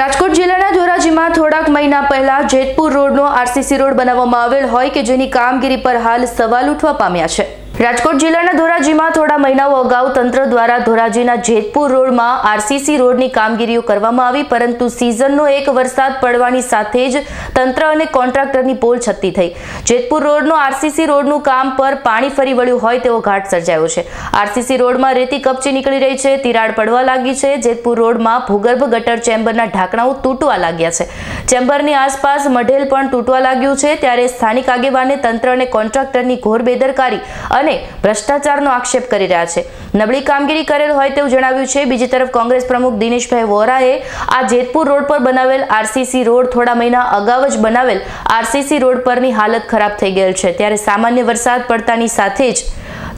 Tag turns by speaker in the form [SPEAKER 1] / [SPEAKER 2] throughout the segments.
[SPEAKER 1] રાજકોટ જિલ્લાના ધોરાજીમાં થોડાક મહિના પહેલા જેતપુર રોડનો આરસીસી રોડ બનાવવામાં આવેલ હોય કે જેની કામગીરી પર હાલ સવાલ ઉઠવા પામ્યા છે. રાજકોટ જિલ્લાના ધોરાજીમાં થોડા મહિનાઓ અગાઉ તંત્ર દ્વારા ધોરાજીના જેતપુર રોડમાં આરસીસી રોડની કામગીરીઓ કરવામાં આવી, પરંતુ સિઝનનો એક વરસાદ પડવાની સાથે જ તંત્ર અને કોન્ટ્રાક્ટરની પોલ છતી થઈ. જેતપુર રોડનો આરસીસી રોડનું કામ પર પાણી ફરી વળ્યું હોય તેવો ઘાટ સર્જાયો છે. આરસીસી રોડમાં રેતી કપચી નીકળી રહી છે, તિરાડ પડવા લાગી છે. જેતપુર રોડમાં ભૂગર્ભ ગટર ચેમ્બરના ઢાંકણાઓ તૂટવા લાગ્યા છે. ચેમ્બરની આસપાસ મઢેલ પણ તૂટવા લાગ્યું છે. ત્યારે સ્થાનિક આગેવાને તંત્ર અને કોન્ટ્રાક્ટરની ઘોર બેદરકારી અને ભ્રષ્ટાચારનો આક્ષેપ કરી રહ્યા છે. નબળી કામગીરી કરેલ હોય તેવું જણાવ્યું છે. બીજી તરફ કોંગ્રેસ પ્રમુખ દિનેશભાઈ વોરાએ આ જેતપુર રોડ પર બનાવેલ આરસીસી રોડ થોડા મહિના અગાઉ જ બનાવેલ આરસીસી રોડ પરની હાલત ખરાબ થઈ ગયેલ છે. ત્યારે સામાન્ય વરસાદ પડતાની સાથે જ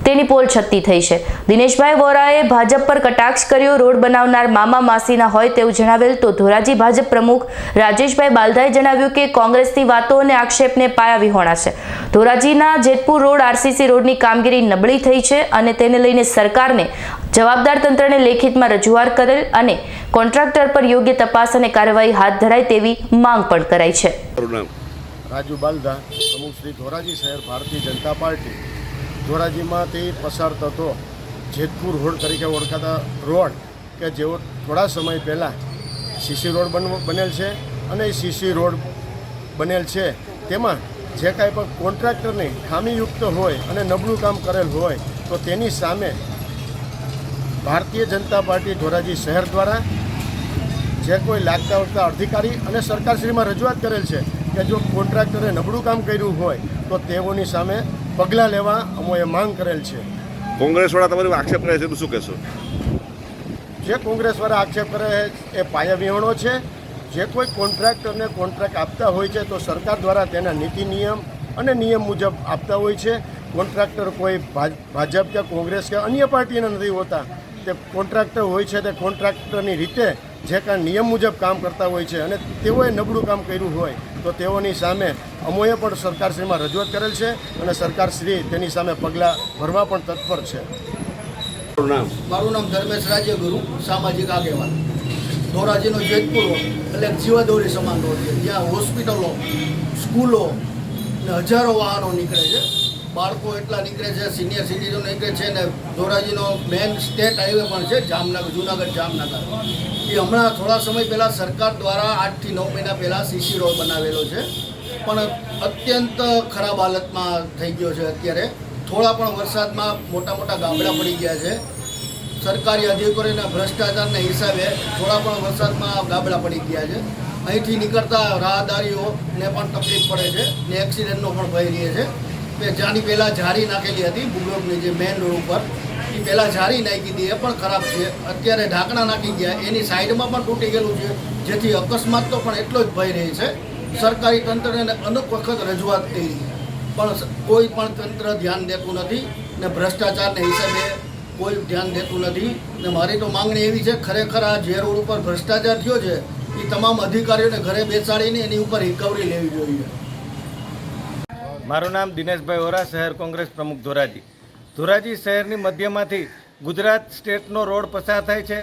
[SPEAKER 1] તેની પોલ છતી થઈ છે. દિનેશભાઈ વોરાએ ભાજપ પર કટાક્ષ કર્યો રોડ બનાવનાર મામા માસીના હોય તેવું જણાવેલ તો ધોરાજી ભાજપ પ્રમુખ રાજેશભાઈ બાલદાએ જણાવ્યું કે કોંગ્રેસની વાતો અને આક્ષેપને પાયા વિહોણા છે. ધોરાજીના જેતપુર રોડ આરસીસી રોડની કામગીરી નબળી થઈ છે અને તેને લઈને સરકારને જવાબદાર તંત્રને લેખિતમાં રજૂઆત કરેલ અને કોન્ટ્રાક્ટર પર યોગ્ય તપાસ અને કાર્યવાહી હાથ ધરાય તેવી માંગ પણ કરાઈ છે.
[SPEAKER 2] રાજુ બાલદા પ્રમુખ શ્રી ધોરાજી શહેર ભારતીય જનતા પાર્ટી. ધોરાજીમાંથી પસાર થતો જેતપુર રોડ તરીકે ઓળખાતા રોડ કે જેઓ થોડા સમય પહેલાં સીસી રોડ બન, બનેલ છે અને એ સીસી રોડ બનેલ છે. તેમાં જે કાંઈ પણ કોન્ટ્રાક્ટરની ખામીયુક્ત હોય અને નબળું કામ કરેલ હોય, તો તેની સામે ભારતીય જનતા પાર્ટી ધોરાજી શહેર દ્વારા જે કોઈ લાગતા વળતા અધિકારી અને સરકારશ્રીમાં રજૂઆત કરેલ છે કે જો કોન્ટ્રાક્ટરે નબળું કામ કર્યું હોય, તો તેઓની સામે પગલાં લેવા અમોએ માંગ કરેલ છે.
[SPEAKER 3] કોંગ્રેસવાળા તમારી આક્ષેપ કરે છે શું કહેશો?
[SPEAKER 2] જે કોંગ્રેસવાળા આક્ષેપ કરે એ પાયા વિહોણો છે. જે કોઈ કોન્ટ્રાક્ટરને કોન્ટ્રાક્ટ આપતા હોય છે તો સરકાર દ્વારા તેના નીતિ નિયમ અને નિયમ મુજબ આપતા હોય છે. કોન્ટ્રાક્ટર કોઈ ભાજપ કે કોંગ્રેસ કે અન્ય પાર્ટીના નથી હોતા. તે કોન્ટ્રાક્ટર હોય છે તે કોન્ટ્રાક્ટરની રીતે જે કાંઈ નિયમ મુજબ કામ કરતા હોય છે અને તેઓએ નબળું કામ કર્યું હોય. તો તેઓની સામે અમોએ પણ સરકારશ્રીમાં રજૂઆત કરેલ છે અને સરકારશ્રી તેની સામે પગલાં ભરવા પણ તત્પર છે.
[SPEAKER 3] મારું નામ?
[SPEAKER 4] મારું નામ ધર્મેશ રાજ્યગુરુ સામાજિક આગેવાન. ધોરાજીનો જેતપુર એટલે એક જીવાદોરી સમાન રોડ છે. જ્યાં હોસ્પિટલો સ્કૂલો ને હજારો વાહનો નીકળે છે. બાળકો એટલા નીકળે છે સિનિયર સિટીઝન નીકળે છે ને ધોરાજીનો મેન સ્ટેટ હાઈવે પણ છે, જામનગર, જુનાગઢ, જામનગર. એ હમણાં થોડા સમય પહેલાં સરકાર દ્વારા આઠથી નવ મહિના પહેલાં સીસી રોડ બનાવેલો છે. પણ અત્યંત ખરાબ હાલતમાં થઈ ગયો છે અત્યારે. થોડા પણ વરસાદમાં મોટા મોટા ગામડા પડી ગયા છે. સરકારી અધિકારીના ભ્રષ્ટાચારના હિસાબે થોડા પણ વરસાદમાં ગાબડા પડી ગયા છે. અહીંથી નીકળતા રાહદારીઓને પણ તકલીફ પડે છે ને એક્સિડન્ટનો પણ ભય રહે છે. કે જ્યાંની પહેલાં જારી નાખેલી હતી ભૂગર્ભની જે મેઇન રોડ ઉપર. એ પહેલાં જારી નાખી હતી, એ પણ ખરાબ છે. અત્યારે ઢાંકણા નાખી ગયા. એની સાઈડમાં પણ તૂટી ગયેલું છે. જેથી અકસ્માતનો પણ એટલો જ ભય રહે છે. સરકારી તંત્રને અનેક વખત રજૂઆત કરી. પણ કોઈ પણ તંત્ર ધ્યાન દેતું નથી ને ભ્રષ્ટાચારને હિસાબે કોઈ ધ્યાન દેતું નથી. ને મારી તો માંગણી એવી છે, ખરેખર આ જે રોડ ઉપર ભ્રષ્ટાચાર થયો છે, એ તમામ અધિકારીઓને ઘરે બેસાડીને એની ઉપર રિકવરી લેવી જોઈએ.
[SPEAKER 5] મારું નામ દિનેશભાઈ ઓરા શહેર કોંગ્રેસ પ્રમુખ ધોરાજી. ધોરાજી શહેરની મધ્યમાંથી ગુજરાત સ્ટેટનો રોડ પસાર થાય છે.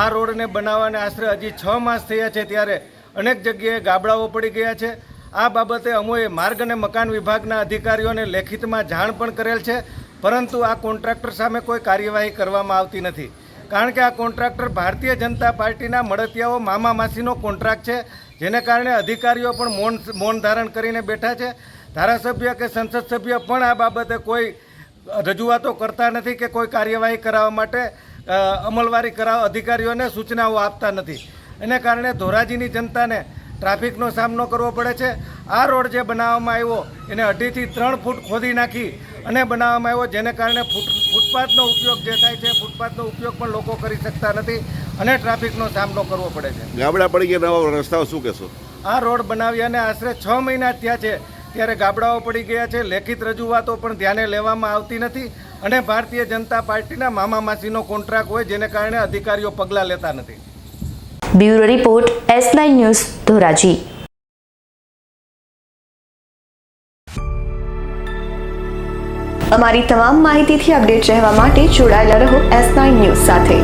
[SPEAKER 5] આ રોડને બનાવવાને આશરે હજી છ માસ થયા છે ત્યારે અનેક જગ્યાએ ગાબડાઓ પડી ગયા છે. આ બાબતે અમોએ માર્ગ અને મકાન વિભાગના અધિકારીઓને લેખિતમાં જાણ પણ કરેલ છે, પરંતુ આ કોન્ટ્રાક્ટર સામે કોઈ કાર્યવાહી કરવામાં આવતી નથી. કારણ કે આ કોન્ટ્રાક્ટર ભારતીય જનતા પાર્ટીના મળતિયાઓ મામા માસીનો કોન્ટ્રાક્ટ છે, જેને કારણે અધિકારીઓ પણ મૌન મૌન ધારણ કરીને બેઠા છે. ધારાસભ્ય કે સંસદ સભ્ય પણ આ બાબતે કોઈ રજૂઆતો કરતા નથી કે કોઈ કાર્યવાહી કરાવવા માટે અમલવારી કરાવવા અધિકારીઓને સૂચનાઓ આપતા નથી. એને કારણે ધોરાજીની જનતાને ટ્રાફિકનો સામનો કરવો પડે છે. આ રોડ જે બનાવવામાં આવ્યો એને અઢીથી ત્રણ ફૂટ ખોદી નાખી અને બનાવવામાં આવ્યો જેને કારણે ફૂટ ફૂટપાથનો ઉપયોગ જે થાય છે ફૂટપાથનો ઉપયોગ પણ લોકો કરી શકતા નથી અને ટ્રાફિકનો સામનો કરવો પડે છે.
[SPEAKER 3] ગામડા પડી ગયા નવા રસ્તાઓ શું કહેશો?
[SPEAKER 5] આ રોડ બનાવ્યાને આશરે છ મહિના થયા છે. ત્યારે ગાબડાઓ પડી ગયા છે. લેખિત રજૂઆતો પણ ધ્યાને લેવામાં આવતી નથી અને ભારતીય જનતા પાર્ટીના મામા માસીનો કોન્ટ્રાક્ટ હોય જેને કારણે અધિકારીઓ પગલાં લેતા નથી.
[SPEAKER 1] Bureau report S nine news Dhoraji.
[SPEAKER 6] અમારી તમામ માહિતીથી અપડેટ રહેવા માટે જોડાયેલા રહો એસ નાઇન ન્યૂઝ સાથે.